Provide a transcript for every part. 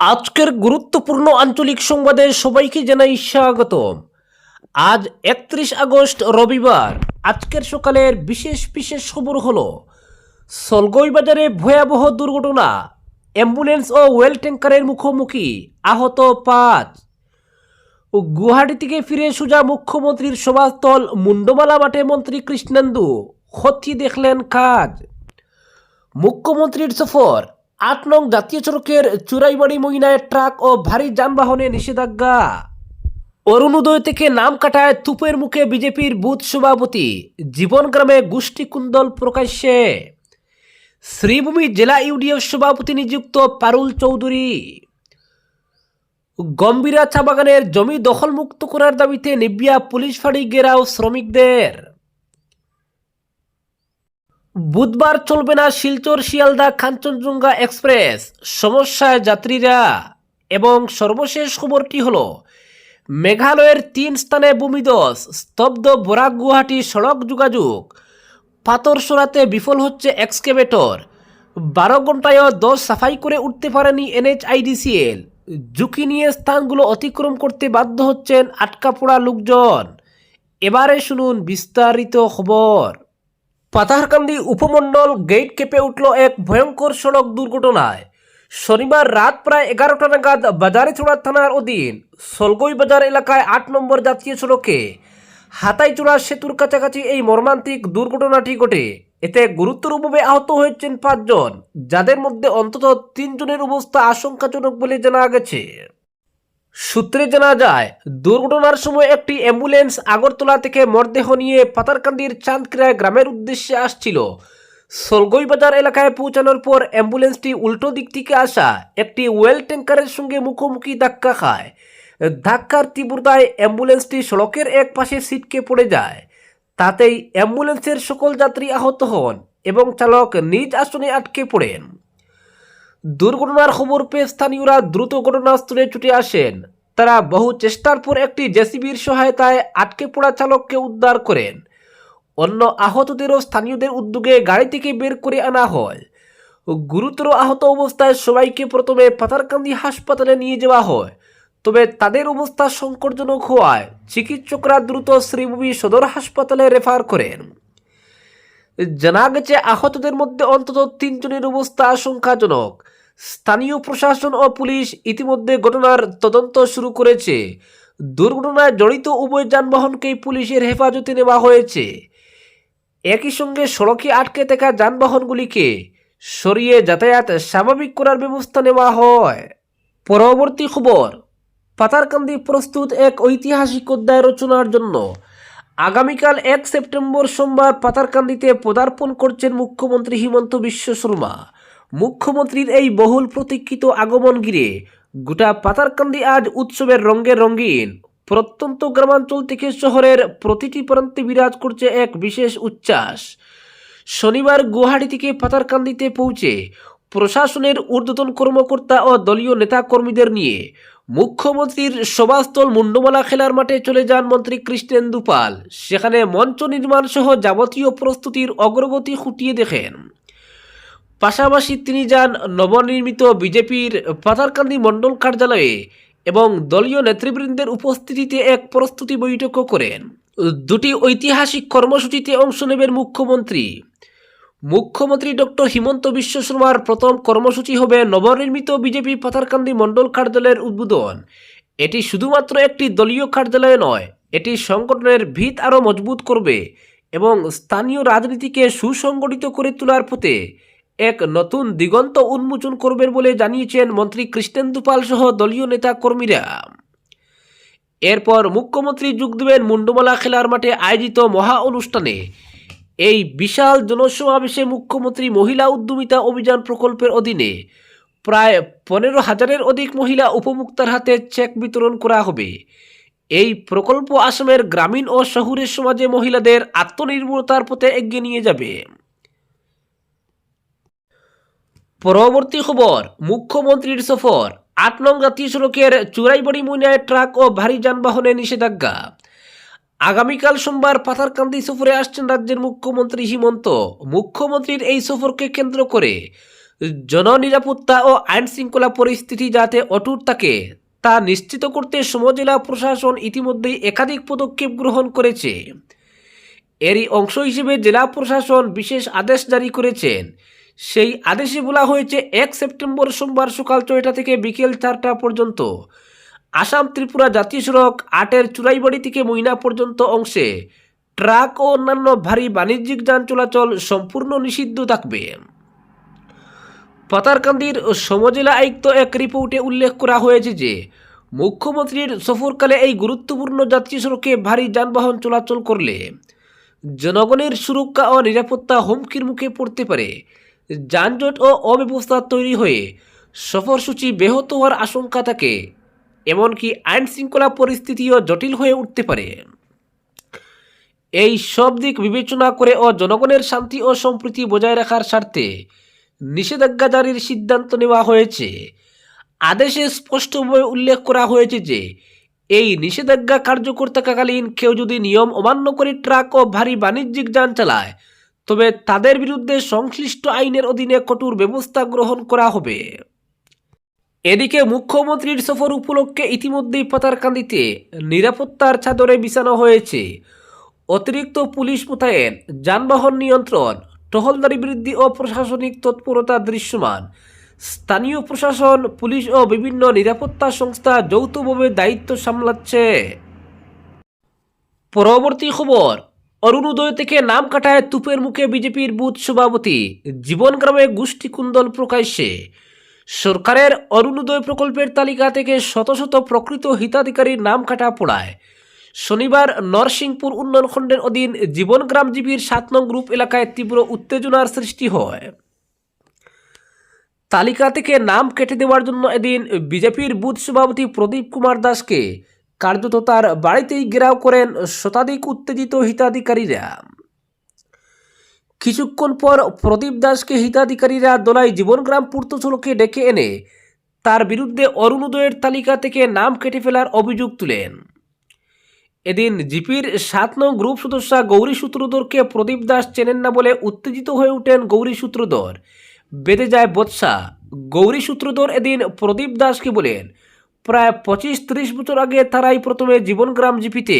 আজকের গুরুত্বপূর্ণ আঞ্চলিক সংবাদে সবাইকে জানাই স্বাগতম। আজ একত্রিশ আগস্ট রবিবার, আজকের সকালের বিশেষ বিশেষ খবর হলো, সলগই বাজারে ভয়াবহ দুর্ঘটনা, অ্যাম্বুলেন্স ও ওয়েল ট্যাঙ্কারের মুখোমুখি, আহত পাঁচ। গুয়াহাটি থেকে ফিরে সোজা মুখ্যমন্ত্রীর সভাস্থল মুন্ডমালা মাঠে মন্ত্রী কৃষ্ণেন্দু, ক্ষতি দেখলেন কাজ। মুখ্যমন্ত্রীর সফর আট নং জাতীয় সড়কের চুরাইবাড়ি মহিনায় ট্রাক ও ভারী যানবাহনে নিষেধাজ্ঞা। অরুণোদয় থেকে নাম কাটায় তুপের মুখে বিজেপির বুথ সভাপতি। জীবন গ্রামে গোষ্ঠী কুন্দল প্রকাশ্যে। শ্রীভূমি জেলা ইউডিএফ সভাপতি নিযুক্ত পারুল চৌধুরী। গম্ভীরা চা বাগানের জমি দখলমুক্ত করার দাবিতে নিবিয়া পুলিশ ফাঁড়ি ঘেরাও শ্রমিকদের। বুধবার চলবে না শিলচর শিয়ালদা কাঞ্চনজঙ্ঘা এক্সপ্রেস। সমস্যায় যাত্রীরা এবং সর্বশেষ খবরটি হল, মেঘালয়ের তিন স্থানে ভূমিদস স্তব্ধ বরাক গুয়াহাটি সড়ক যোগাযোগ। পাথর সরাতে বিফল হচ্ছে এক্সকেভেটর। বারো ঘন্টায়ও দশ সাফাই করে উঠতে পারেনি এনএচআইডিসিএল ঝুঁকি নিয়ে স্থানগুলো অতিক্রম করতে বাধ্য হচ্ছেন আটকা পড়া লোকজন। এবারে শুনুন বিস্তারিত খবর। পাতারকান্দি উপমণ্ডল গেট কেঁপে উঠল এক ভয়ঙ্কর সড়ক দুর্ঘটনায়। শনিবার রাত প্রায় এগারোটা নাগাদ বাজারিচোড়া থানার অধীন সলগই বাজার এলাকায় আট নম্বর জাতীয় সড়কে হাতাইচূড়া সেতুর কাছাকাছি এই মর্মান্তিক দুর্ঘটনাটি ঘটে। এতে গুরুতরভাবে আহত হয়েছেন পাঁচজন, যাদের মধ্যে অন্তত তিনজনের অবস্থা আশঙ্কাজনক বলে জানা গেছে। সূত্রে জানা যায়, দুর্ঘটনার সময় একটি অ্যাম্বুলেন্স আগরতলা থেকে মরদেহ নিয়ে পাতারকান্দির চাঁদক্রায় গ্রামের উদ্দেশ্যে আসছিল। সলগই বাজার এলাকায় পৌঁছানোর পর অ্যাম্বুলেন্সটি উল্টো দিক থেকে আসা একটি ওয়েল ট্যাঙ্কারের সঙ্গে মুখোমুখি ধাক্কা খায়। ধাক্কার তীব্রতায় অ্যাম্বুলেন্সটি সড়কের এক পাশে ছিটকে পড়ে যায়। তাতেই অ্যাম্বুলেন্সের সকল যাত্রী আহত হন এবং চালক নিজ আসনে আটকে পড়েন। দুর্ঘটনার খবর পেয়ে স্থানীয়রা দ্রুত ঘটনাস্থলে ছুটে আসেন। তারা বহু চেষ্টার পর একটি জেসিবির সহায়তায় আটকে পড়া চালককে উদ্ধার করেন। অন্য আহতদেরও স্থানীয়দের উদ্যোগে গাড়ি থেকে বের করে আনা হয়। গুরুতর আহত অবস্থায় সবাইকে প্রথমে পাতারকান্দি হাসপাতালে নিয়ে যাওয়া হয়। তবে তাদের অবস্থা সংকটজনক হওয়ায় চিকিৎসকরা দ্রুত শ্রীভূমি সদর হাসপাতালে রেফার করেন। জানা গেছে, আহতদের মধ্যে অন্তত তিনজনের অবস্থা আশঙ্কাজনক। স্থানীয় প্রশাসন ও পুলিশ ইতিমধ্যে ঘটনার তদন্ত শুরু করেছে। দুর্ঘটনায় জড়িত উভয় যানবাহনকেই পুলিশের হেফাজতে নেওয়া হয়েছে। একই সঙ্গে সড়কে আটকে থাকা যানবাহনগুলিকে সরিয়ে যাতায়াত স্বাভাবিক করার ব্যবস্থা নেওয়া হয়। পরবর্তী খবর, পাতারকান্দি প্রস্তুত এক ঐতিহাসিক অধ্যায় রচনার জন্য আগামীকাল এক সেপ্টেম্বর সোমবার পাতারকান্দিতে পদার্পণ করছেন মুখ্যমন্ত্রী হিমন্ত বিশ্ব শর্মা। মুখ্যমন্ত্রীর এই বহুল প্রতীক্ষিত আগমন ঘিরে গোটা পাতারকান্দি আজ উৎসবের রঙ্গে রঙ্গিন প্রত্যন্ত গ্রামাঞ্চল থেকে শহরের প্রতিটি প্রান্তে বিরাজ করছে এক বিশেষ উচ্ছ্বাস। শনিবার গুয়াহাটি থেকে পাতারকান্দিতে পৌঁছে প্রশাসনের ঊর্ধ্বতন কর্মকর্তা ও দলীয় নেতাকর্মীদের নিয়ে মুখ্যমন্ত্রীর সভাস্থল মুন্ডমালা খেলার মাঠে চলে যান মন্ত্রী কৃষ্ণেন্দু পাল সেখানে মঞ্চ নির্মাণ সহ যাবতীয় প্রস্তুতির অগ্রগতি খুঁটিয়ে দেখেন। পাশাপাশি তিনি যান নবনির্মিত বিজেপির পাতারকান্দি মণ্ডল কার্যালয়ে এবং দলীয় নেতৃবৃন্দের উপস্থিতিতে এক প্রস্তুতি বৈঠকও করেন। দুটি ঐতিহাসিক কর্মসূচিতে অংশ নেবেন মুখ্যমন্ত্রী। মুখ্যমন্ত্রী ডক্টর হিমন্ত বিশ্ব শর্মার প্রথম কর্মসূচি হবে নবনির্মিত বিজেপি পাতারকান্দি মণ্ডল কার্যালয়ের উদ্বোধন। এটি শুধুমাত্র একটি দলীয় কার্যালয় নয়, এটি সংগঠনের ভিত আরও মজবুত করবে এবং স্থানীয় রাজনীতিকে সুসংগঠিত করে তোলার পথে এক নতুন দিগন্ত উন্মোচন করবেন বলে জানিয়েছেন মন্ত্রী কৃষ্ণেন্দু পাল সহ দলীয় নেতা কর্মীরা এরপর মুখ্যমন্ত্রী যোগ দেবেন মুন্ডমালা খেলার মাঠে আয়োজিত মহা অনুষ্ঠানে। এই বিশাল জনসমাবেশে মুখ্যমন্ত্রী মহিলা উদ্যমিতা অভিযান প্রকল্পের অধীনে প্রায় পনেরো হাজারের অধিক মহিলা উপভোক্তার হাতে চেক বিতরণ করা হবে। এই প্রকল্প আসামের গ্রামীণ ও শহুরের সমাজে মহিলাদের আত্মনির্ভরতার পথে এগিয়ে নিয়ে যাবে। পরবর্তী খবর, মুখ্যমন্ত্রীর সফর। আট নং জাতীয় সড়কের চুরাইবাড়ি মইনায় ট্রাক ও ভারী যানবাহনে নিষেধাজ্ঞা। আগামীকাল সোমবার পাথারকান্দি সফরে আসছেন রাজ্যের মুখ্যমন্ত্রী হিমন্ত। মুখ্যমন্ত্রীর এই সফরকে কেন্দ্র করে জননিরাপত্তা ও আইন শৃঙ্খলা পরিস্থিতি যাতে অটুট থাকে, তা নিশ্চিত করতে সমজেলা প্রশাসন ইতিমধ্যেই একাধিক পদক্ষেপ গ্রহণ করেছে। এরই অংশ হিসেবে জেলা প্রশাসন বিশেষ আদেশ জারি করেছেন। সেই আদেশে বলা হয়েছে এক সেপ্টেম্বর সোমবার সকাল ছয়টা থেকে বিকেল চারটা পর্যন্ত। আসাম ত্রিপুরা জাতীয় সড়ক আটের চুরাইবাড়ি থেকে মইনা পর্যন্ত অংশে। ট্রাক ও অন্যান্য ভারী বাণিজ্যিক যান চলাচল সম্পূর্ণ নিষিদ্ধ থাকবে। পাতারকান্দির সমজেলা আয়ুক্ত এক রিপোর্টে উল্লেখ করা হয়েছে যে, মুখ্যমন্ত্রীর সফরকালে এই গুরুত্বপূর্ণ জাতীয় সড়কে ভারী যানবাহন চলাচল করলে জনগণের সুরক্ষা ও নিরাপত্তা হুমকির মুখে পড়তে পারে। যানজট ও অব্যবস্থা তৈরি হয়ে সফরসূচি ব্যাহত হওয়ার আশঙ্কা থাকে। এমনকি আইন শৃঙ্খলা পরিস্থিতিও জটিল হয়ে উঠতে পারে। এই সব দিক বিবেচনা করে ও জনগণের শান্তি ও সম্প্রীতি বজায় রাখার স্বার্থে নিষেধাজ্ঞা জারির সিদ্ধান্ত নেওয়া হয়েছে। আদেশে স্পষ্টভাবে উল্লেখ করা হয়েছে যে, এই নিষেধাজ্ঞা কার্যকর থাকাকালীন কেউ যদি নিয়ম অমান্য করে ট্রাক ও ভারী বাণিজ্যিক যান চালায় তবে তাদের বিরুদ্ধে সংশ্লিষ্ট আইনের অধীনে কঠোর ব্যবস্থা গ্রহণ করা হবে। এদিকে মুখ্যমন্ত্রীর সফর উপলক্ষে ইতিমধ্যেই পাতারকান্দিতে নিরাপত্তার চাদরে বিছানো হয়েছে। অতিরিক্ত পুলিশ মোতায়েন, যানবাহন নিয়ন্ত্রণ, টহলদারি বৃদ্ধি ও প্রশাসনিক তৎপরতা দৃশ্যমান। স্থানীয় প্রশাসন, পুলিশ ও বিভিন্ন নিরাপত্তা সংস্থা যৌথভাবে দায়িত্ব সামলাচ্ছে। পরবর্তী খবর অরুণোদয় থেকে নাম কাটায় তুপের মুখে বিজেপির বুথ সভাপতি। জীবন গ্রামে গোষ্ঠী কুন্দল প্রকাশ্যে। সরকারের অরুণোদয় প্রকল্পের তালিকা থেকে শত শত প্রকৃত হিতাধিকারীর নাম কাটা পড়ায়। শনিবার নরসিংপুর উন্নয়ন খণ্ডের অধীন জীবনগ্রাম জীবীর সাত নং গ্রুপ এলাকায় তীব্র উত্তেজনার সৃষ্টি হয়। তালিকা থেকে নাম কেটে দেওয়ার জন্য এদিন বিজেপির বুথ সভাপতি প্রদীপ কুমার দাসকে কার্যত তার বাড়িতেই ঘেরাও করেন শতাধিক উত্তেজিত হিতাধিকারীরা। কিছুক্ষণ পর প্রদীপ দাসকে হিতাধিকারীরা দোলাই জীবনগ্রাম পূর্ত সড়কে ডেকে এনে তার বিরুদ্ধে অরুণোদয়ের তালিকা থেকে নাম কেটে ফেলার অভিযোগ তুলেন। এদিন জিপির সাত নং গ্রুপ সদস্য গৌরী সূত্রধরকে প্রদীপ দাস চেনেন না বলে উত্তেজিত হয়ে ওঠেন গৌরী সূত্রধর। বেঁধে যায় বৎসা। গৌরী সূত্রধর এদিন প্রদীপ দাসকে বলেন প্রায় পঁচিশ ত্রিশ বছর আগে তারাই প্রথমে জীবনগ্রাম জিপিতে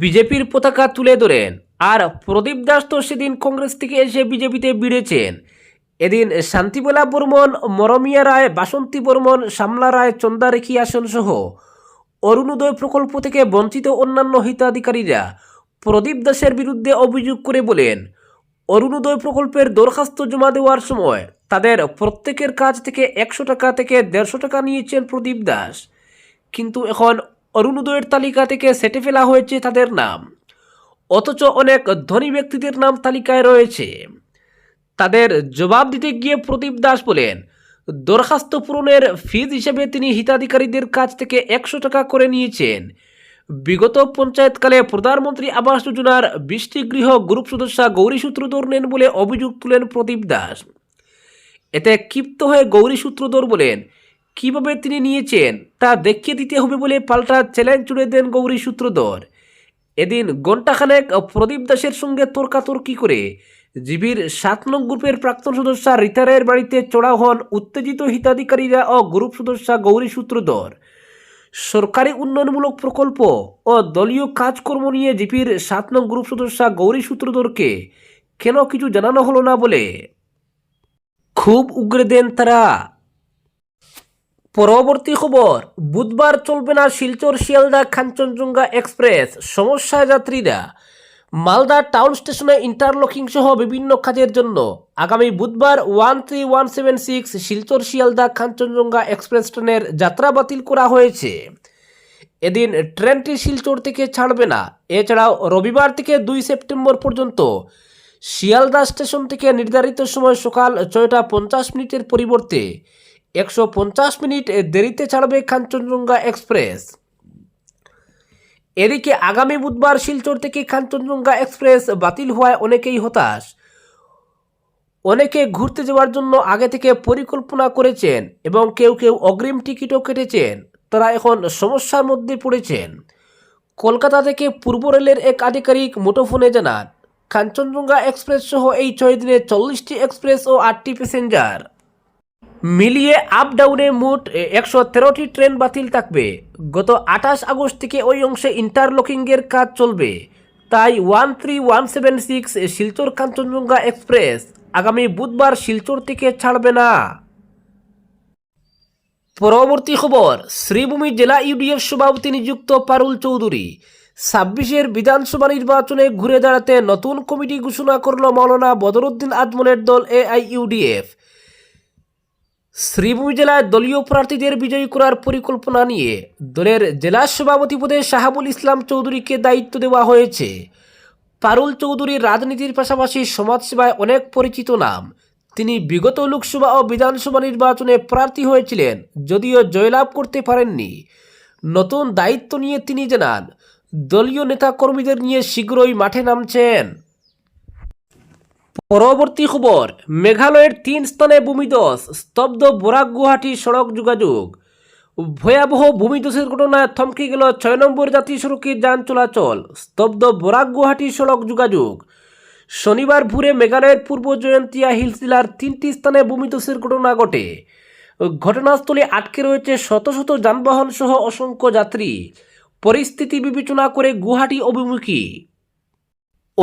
বিজেপির পতাকা তুলে ধরেন। আর প্রদীপ দাস তো সেদিন কংগ্রেস থেকে এসে বিজেপিতে বিড়েছেন। এদিন শান্তিবেলা বর্মন, মরমিয়া রায়, বাসন্তী বর্মন শামলা রায়, চন্দারেখি আসন সহ অরুণোদয় প্রকল্প থেকে বঞ্চিত অন্যান্য হিতাধিকারীরা প্রদীপ দাসের বিরুদ্ধে অভিযোগ করে বলেন অরুণোদয় প্রকল্পের দরখাস্ত জমা দেওয়ার সময় তাদের প্রত্যেকের কাছ থেকে একশো টাকা থেকে দেড়শো টাকা নিয়েছেন প্রদীপ দাস। কিন্তু এখন অরুণোদয়ের তালিকা থেকে সেটে ফেলা হয়েছে তাদের নাম। অথচ অনেক ধনী ব্যক্তিদের নাম তালিকায় রয়েছে। তাদের জবাব দিতে গিয়ে প্রদীপ দাস বলেন, দরখাস্ত পূরণের ফিজ হিসেবে তিনি হিতাধিকারীদের কাছ থেকে একশো টাকা করে নিয়েছেন। বিগত পঞ্চায়েতকালে প্রধানমন্ত্রী আবাস যোজনার বৃষ্টি গৃহ গ্রুপ সদস্য গৌরী সূত্রধর নেন বলে অভিযোগ তুলেন প্রদীপ দাস। এতে ক্ষিপ্ত হয়ে গৌরী সূত্রধর বলেন কীভাবে তিনি নিয়েছেন তা দেখিয়ে দিতে হবে বলে পাল্টা চ্যালেঞ্জ জুড়ে দেন গৌরী সূত্রধর এদিন ঘণ্টাখানেক প্রদীপ দাসের সঙ্গে তর্কাতর্কি করে জিবির সাত নং গ্রুপের প্রাক্তন সদস্য রীতা রায়ের বাড়িতে চড়াও হন উত্তেজিত হিতাধিকারীরা ও গ্রুপ সদস্য গৌরী সূত্রধর সরকারি উন্নয়নমূলক প্রকল্প ও দলীয় কাজকর্ম নিয়ে জিপির সাত নং গ্রুপ সদস্য গৌরী সূত্রধরকে কেন কিছু জানানো হলো না বলে খুব উগরে দেন তারা। পরবর্তী খবর, বুধবার চলবে না শিলচর শিয়ালদা কাঞ্চনজঙ্ঘা এক্সপ্রেস সমস্যা যাত্রীরা মালদা টাউন স্টেশনে ইন্টারলকিং সহ বিভিন্ন কাজের জন্য আগামী বুধবার one three one seven six Silchar, Sealdah, Kanchenjunga express ট্রেনের যাত্রা বাতিল করা হয়েছে। এদিন ট্রেনটি শিলচর থেকে ছাড়বে না। এছাড়াও রবিবার থেকে দুই সেপ্টেম্বর পর্যন্ত শিয়ালদা স্টেশন থেকে নির্ধারিত সময় সকাল ছয়টা পঞ্চাশ মিনিটের পরিবর্তে একশো পঞ্চাশ মিনিট দেরিতে ছাড়বে কাঞ্চনজঙ্ঘা এক্সপ্রেস। এদিকে আগামী বুধবার শিলচর থেকে কাঞ্চনজঙ্ঘা এক্সপ্রেস বাতিল হওয়ায় অনেকেই হতাশ। অনেকে ঘুরতে যাওয়ার জন্য আগে থেকে পরিকল্পনা করেছেন এবং কেউ কেউ অগ্রিম টিকিটও কেটেছেন। তারা এখন সমস্যার মধ্যে পড়েছেন। কলকাতা থেকে পূর্ব রেলের এক আধিকারিক মুঠোফোনে জানান কাঞ্চনজঙ্ঘা এক্সপ্রেস সহ এই ছয় দিনে চল্লিশটি এক্সপ্রেস ও আটটি প্যাসেঞ্জার। মিলিয়ে আপ ডাউনে মোট একশো তেরোটি ট্রেন বাতিল থাকবে। গত আঠাশ আগস্ট থেকে ওই অংশে ইন্টারলকিংয়ের কাজ চলবে। তাই one three one seven six Silchar Kanchenjunga express আগামী বুধবার শিলচর থেকে ছাড়বে না। পরবর্তী খবর, শ্রীভূমি জেলা ইউডিএফ সভাপতি নিযুক্ত পারুল চৌধুরী। ছাব্বিশের বিধানসভা নির্বাচনে ঘুরে দাঁড়াতে নতুন কমিটি ঘোষণা করল মৌলানা বদরুদ্দিন আজমলের দল এআইইউডিএফ শ্রীভূমি জেলায় দলীয় প্রার্থীদের বিজয়ী করার পরিকল্পনা নিয়ে দলের জেলা সভাপতি পদে শাহাবুল ইসলাম চৌধুরীকে দায়িত্ব দেওয়া হয়েছে। পারুল চৌধুরী রাজনীতির পাশাপাশি সমাজসেবায় অনেক পরিচিত নাম। তিনি বিগত লোকসভা ও বিধানসভা নির্বাচনে প্রার্থী হয়েছিলেন, যদিও জয়লাভ করতে পারেননি। নতুন দায়িত্ব নিয়ে তিনি জানান, দলীয় নেতাকর্মীদের নিয়ে শীঘ্রই মাঠে নামছেন। পরবর্তী খবর, মেঘালয়ের তিন স্থানে ভূমিধস, স্তব্ধ বোরাক গুয়াহাটি সড়ক যোগাযোগ। ভয়াবহ ভূমিধসের ঘটনায় থমকে গেল ছয় নম্বর জাতীয় সড়কে যান চলাচল, স্তব্ধ বোরাক গুয়াহাটি সড়ক যোগাযোগ। শনিবার ভোরে মেঘালয়ের পূর্ব জয়ন্তিয়া হিলস জেলার তিনটি স্থানে ভূমিধসের ঘটনা ঘটে। ঘটনাস্থলে আটকে রয়েছে শত শত যানবাহন সহ অসংখ্য যাত্রী। পরিস্থিতি বিবেচনা করে গুয়াহাটি অভিমুখী।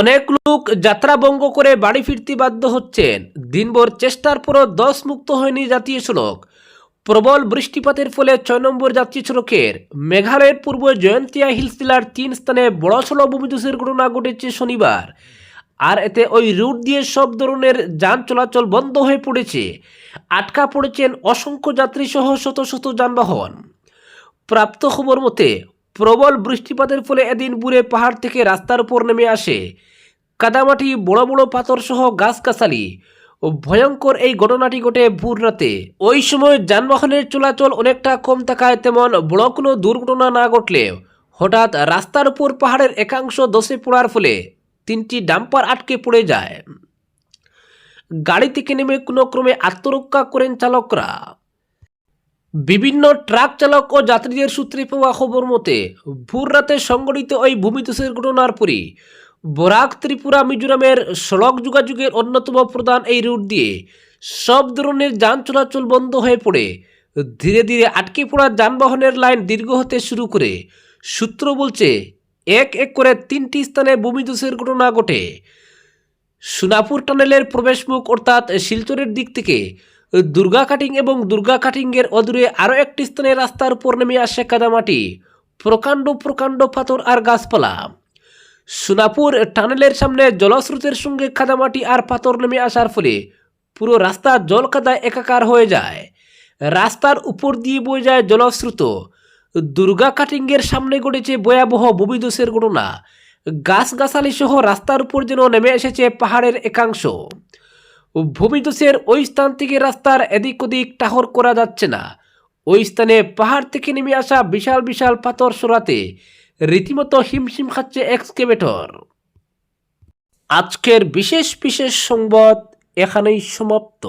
অনেক লোক যাত্রা ভঙ্গ করে বাড়ি ফিরতে বাধ্য হচ্ছেন। দিনভর চেষ্টার পরও দশ মুক্ত হয়নি জাতীয় সড়ক। প্রবল বৃষ্টিপাতের ফলে ছয় নম্বর জাতীয় সড়কের মেঘালয়ের পূর্ব জয়ন্তিয়া হিলস জেলার তিন স্থানে বড় সড়ো ভূমিধসের ঘটনা ঘটেছে শনিবার। আর এতে ওই রুট দিয়ে সব ধরনের যান চলাচল বন্ধ হয়ে পড়েছে। আটকা পড়েছেন অসংখ্য যাত্রী সহ শত শত যানবাহন। প্রাপ্ত খবর মতে প্রবল বৃষ্টিপাতের ফলে এদিন বুড়ে পাহাড় থেকে রাস্তার উপর নেমে আসে। কাদামাটি, বড় বড় পাথর সহ গাছগাছালি ও ভয়ঙ্কর এই ঘটনাটি ঘটে ভোর রাতে। ওই সময় যানবাহনের চলাচল অনেকটা কম থাকায় তেমন বড় কোনো দুর্ঘটনা না ঘটলেও হঠাৎ রাস্তার উপর পাহাড়ের একাংশ দশে পড়ার ফলে তিনটি ডাম্পার আটকে পড়ে যায়। গাড়ি থেকে নেমে কোনো ক্রমে আত্মরক্ষা করেন চালকরা। বিভিন্ন ট্রাক চালক ও যাত্রীদের সূত্রে পাওয়া খবর মতে, ভোর রাতে সংঘটিত ওই ভূমিধসের ঘটনার পরই বরাক ত্রিপুরা মিজোরামের সড়ক যোগাযোগের অন্যতম প্রধান এই রুট দিয়ে সব ধরনের যান চলাচল বন্ধ হয়ে পড়ে। ধীরে ধীরে আটকে পড়া যানবাহনের লাইন দীর্ঘ হতে শুরু করে। সূত্র বলছে, এক এক করে তিনটি স্থানে ভূমিধসের ঘটনা ঘটে। সোনাপুর টানেলের প্রবেশমুখ অর্থাৎ শিলচরের দিক থেকে দুর্গা কাটিং এবং দুর্গা কাটিংয়ের অদূরে আরও একটি স্থানে রাস্তার উপর নেমে আসে কাদামাটি। প্রকাণ্ড প্রকাণ্ড পাথর আর গাছপালা। সোনাপুর টানেলের সামনে জলস্রোতের সঙ্গে কাদামাটি আর পাথর নেমে আসার ফলে পুরো রাস্তা জল কাদায় একাকার হয়ে যায়। রাস্তার উপর দিয়ে বয়ে যায় জলস্রোত। দুর্গা কাটিংয়ের সামনে ঘটেছে ভয়াবহ ভূমিদোষের ঘটনা। গাছগাছালি সহ রাস্তার উপর যেন নেমে এসেছে পাহাড়ের একাংশ। ভূমিদোষের ওই স্থান থেকে রাস্তার এদিক ওদিক টাহর করা যাচ্ছে না। ওই স্থানে পাহাড় থেকে নেমে আসা বিশাল বিশাল পাথর সরাতে রীতিমতো হিমশিম খাচ্ছে এক্সকেভেটর। আজকের বিশেষ বিশেষ সংবাদ এখানেই সমাপ্ত।